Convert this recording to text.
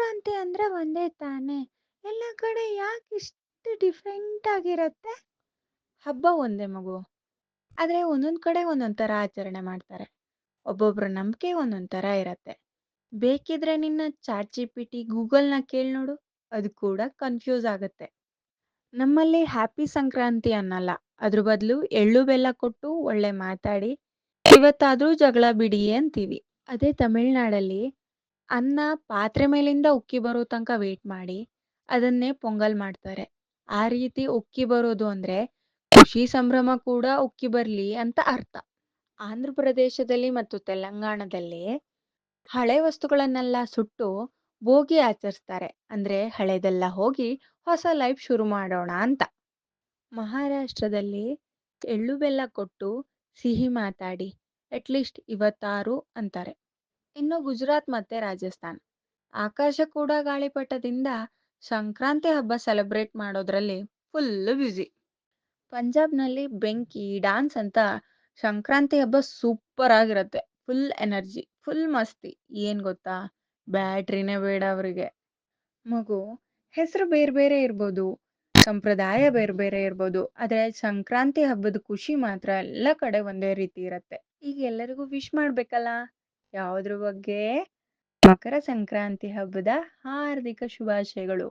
ಸಂಕ್ರಾಂತಿ ಅಂದ್ರೆ ಒಂದೇ ತಾನೇ. ಎಲ್ಲ ಕಡೆ ಯಾಕೆ ಇಷ್ಟು ಡಿಫ್ರೆಂಟ್ ಆಗಿರತ್ತೆ? ಹಬ್ಬ ಒಂದೇ ಮಗು. ಆದ್ರೆ ಒಂದೊಂದ್ ಕಡೆ ಒಂದೊಂದ್ ತರ ಆಚರಣೆ ಮಾಡ್ತಾರೆ. ಒಬ್ಬೊಬ್ರ ನಂಬಿಕೆ ಒಂದೊಂದ್ ತರ ಇರತ್ತೆ. ಬೇಕಿದ್ರೆ ನಿನ್ನ ಚಾಟ್ ಜಿ ಪಿ ಟಿ ಗೂಗಲ್ನ ಕೇಳಿ ನೋಡು. ಅದು ಕೂಡ ಕನ್ಫ್ಯೂಸ್ ಆಗತ್ತೆ. ನಮ್ಮಲ್ಲಿ ಹ್ಯಾಪಿ ಸಂಕ್ರಾಂತಿ ಅನ್ನಲ್ಲ. ಅದ್ರ ಬದಲು ಎಳ್ಳು ಬೆಲ್ಲ ಕೊಟ್ಟು ಒಳ್ಳೆ ಮಾತಾಡಿ, ಇವತ್ತಾದ್ರೂ ಜಗಳ ಬಿಡಿ ಅಂತೀವಿ. ಅದೇ ತಮಿಳ್ನಾಡಲ್ಲಿ ಅನ್ನ ಪಾತ್ರೆ ಮೇಲಿಂದ ಉಕ್ಕಿ ಬರೋ ತನಕ ವೇಟ್ ಮಾಡಿ, ಅದನ್ನೇ ಪೊಂಗಲ್ ಮಾಡ್ತಾರೆ. ಆ ರೀತಿ ಉಕ್ಕಿ ಬರೋದು ಅಂದ್ರೆ ಖುಷಿ ಸಂಭ್ರಮ ಕೂಡ ಉಕ್ಕಿ ಬರಲಿ ಅಂತ ಅರ್ಥ. ಆಂಧ್ರ ಪ್ರದೇಶದಲ್ಲಿ ಮತ್ತು ತೆಲಂಗಾಣದಲ್ಲಿ ಹಳೆ ವಸ್ತುಗಳನ್ನೆಲ್ಲ ಸುಟ್ಟು ಭೋಗಿ ಆಚರಿಸ್ತಾರೆ. ಅಂದ್ರೆ ಹಳೆದೆಲ್ಲ ಹೋಗಿ ಹೊಸ ಲೈಫ್ ಶುರು ಮಾಡೋಣ ಅಂತ. ಮಹಾರಾಷ್ಟ್ರದಲ್ಲಿ ಎಳ್ಳು ಬೆಲ್ಲ ಕೊಟ್ಟು ಸಿಹಿ ಮಾತಾಡಿ ಅಟ್ಲೀಸ್ಟ್ ಇವತ್ತಾರು ಅಂತಾರೆ. ಇನ್ನು ಗುಜರಾತ್ ಮತ್ತೆ ರಾಜಸ್ಥಾನ್. ಆಕಾಶ ಕೂಡ ಗಾಳಿಪಟದಿಂದ ಸಂಕ್ರಾಂತಿ ಹಬ್ಬ ಸೆಲೆಬ್ರೇಟ್ ಮಾಡೋದ್ರಲ್ಲಿ ಫುಲ್ ಬ್ಯುಸಿ ಪಂಜಾಬ್ನಲ್ಲಿ ಬೆಂಕಿ ಡಾನ್ಸ್ ಅಂತ ಸಂಕ್ರಾಂತಿ ಹಬ್ಬ ಸೂಪರ್ ಆಗಿರುತ್ತೆ. ಫುಲ್ ಎನರ್ಜಿ ಫುಲ್ ಮಸ್ತಿ. ಏನ್ ಗೊತ್ತಾ? ಬ್ಯಾಟ್ರಿನೇ ಬೇಡ ಅವರಿಗೆ. ಮಗು, ಹೆಸರು ಬೇರೆ ಬೇರೆ ಇರ್ಬೋದು, ಸಂಪ್ರದಾಯ ಬೇರೆ ಬೇರೆ ಇರ್ಬೋದು, ಆದ್ರೆ ಸಂಕ್ರಾಂತಿ ಹಬ್ಬದ ಖುಷಿ ಮಾತ್ರ ಎಲ್ಲ ಕಡೆ ಒಂದೇ ರೀತಿ ಇರತ್ತೆ. ಈಗ ಎಲ್ಲರಿಗೂ ವಿಶ್ ಮಾಡ್ಬೇಕಲ್ಲ? ಯಾವುದ್ರ ಬಗ್ಗೆ? ಮಕರ ಸಂಕ್ರಾಂತಿ ಹಬ್ಬದ ಹಾರ್ದಿಕ ಶುಭಾಶಯಗಳು.